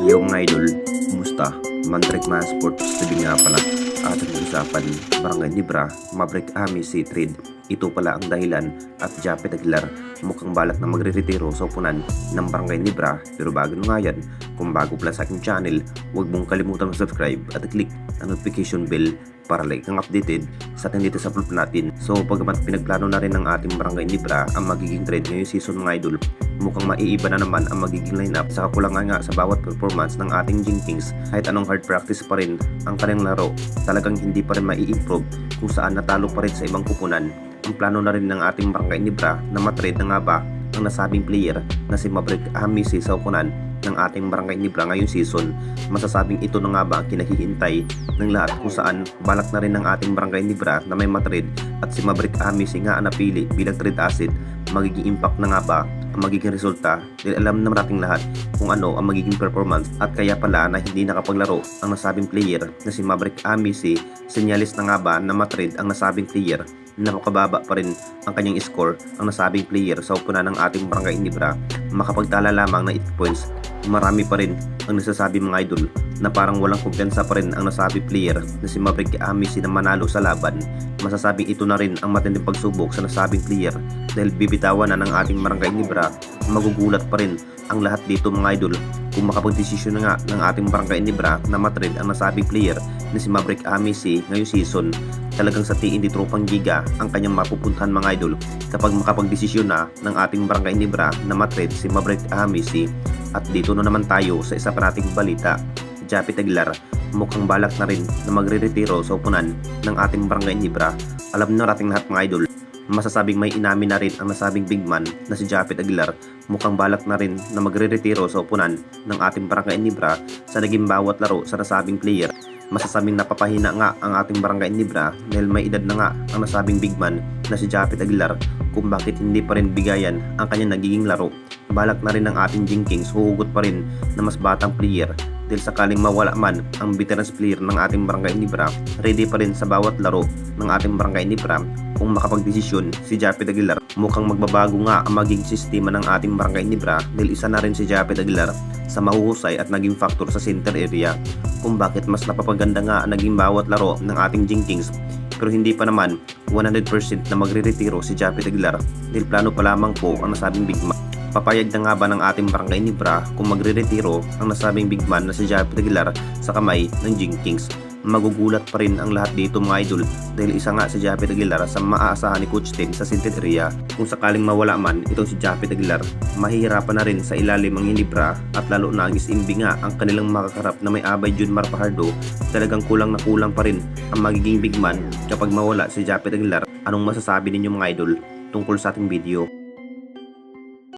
Yo mga idol, kumusta? Mandrake mga sports TV nga pala ating usapan Barangay Libra, Maverick Ami si Trade. Ito pala ang dahilan at Japet Aguilar mukhang balak na magre-retiro sa upunan ng Barangay Libra. Pero bago nga yan, kung bago pala sa aking channel, huwag mong kalimutan mag-subscribe at click ang notification bell para like kang updated sa atin dito sa vlog natin. So pagkamat pinagplano na rin ng ating Barangay Libra ang magiging trade ngayong season mga idol, mukhang maiiba na naman ang magiging lineup. Sa kakulangan nga sa bawat performance ng ating Jinkings kahit anong hard practice pa rin ang kanilang laro talagang hindi pa rin mai-improve kung saan natalo pa rin sa ibang kupunan. Ang plano na rin ng ating Barangay Libra na matrade na nga ba ang nasabing player na si Maverick Hamisi sa ukunan ng ating Barangay Libra ngayong season. Masasabing ito na nga ba ang kinahihintay ng lahat kung saan balak na rin ng ating Barangay Libra na may matrade at si Maverick Hamisi nga ang napili bilang trade asset. Magiging impact na nga ba ang magiging resulta? Dahil alam na nating lahat kung ano ang magiging performance at kaya pala na hindi nakapaglaro ang nasabing player na si Maverick Amisi senyalis na nga ba na matrade ang nasabing player napakababa pa rin ang kanyang score ang nasabing player sa upunan ng ating Barangay Inibra makapagtala lamang ng 8 points marami pa rin ang nasasabi mga idol na parang walang kumpiyansa pa rin ang nasabi player na si Maverick Amisi na manalo sa laban. Masasabing ito na rin ang matinding pagsubok sa nasabing player dahil bibitawan na ng ating Barangay Nibra. Magugulat pa rin ang lahat dito mga idol kung makapagdesisyon nga ng ating Barangay Nibra na matrade ang nasabing player na si Maverick Amisi ngayong season talagang sa tiin di tropang giga ang kanyang mapupuntahan mga idol kapag makapagdesisyon na ng ating Barangay Nibra na matrade si Maverick Amisi at dito na naman tayo sa isa pa balita. Japit Aguilar mukhang balak na rin na magre-retiro sa upunan ng ating Barangay Nibra. Alam na nating lahat mga idol masasabing may inamin na rin ang nasabing big man na si Japet Aguilar. Mukhang balak na rin na magre-retiro sa upunan ng ating Barangay Nibra sa naging bawat laro sa nasabing player masasabing napapahina nga ang ating Barangay Nibra dahil may edad na nga ang nasabing big man na si Japet Aguilar kung bakit hindi pa rin bigayan ang kanyang nagiging laro balak na rin ng ating Jinkings huhugot pa rin na mas batang player dahil sakaling mawala man ang veterans player ng ating Barangay Nibra, ready pa rin sa bawat laro ng ating Barangay Nibra kung makapagdesisyon si Japet Aguilar. Mukhang magbabago nga ang magiging sistema ng ating Barangay Nibra dahil isa na rin si Japet Aguilar sa mahuhusay at naging factor sa center area kung bakit mas napapaganda nga naging bawat laro ng ating Jinkings pero hindi pa naman 100% na magre-retiro si Japet Aguilar dahil plano pa lamang po ang nasabing big man. Papayag na nga ba ng ating barangay ni Bra kung magre-retiro ang nasabing big man na si Japet Aguilar sa kamay ng Jinkings? Magugulat pa rin ang lahat dito mga idol dahil isa nga si Japet Aguilar sa maaasahan ni Coach Tim sa Sinted area. Kung sakaling mawala man itong si Japet Aguilar, mahihirapan na rin sa ilalim ang Hinibra at lalo na ang isimbi nga ang kanilang makakarap na may abay Junmar Pajardo talagang kulang na kulang pa rin ang magiging big man kapag mawala si Japet Aguilar. Anong masasabi ninyo mga idol tungkol sa ating video?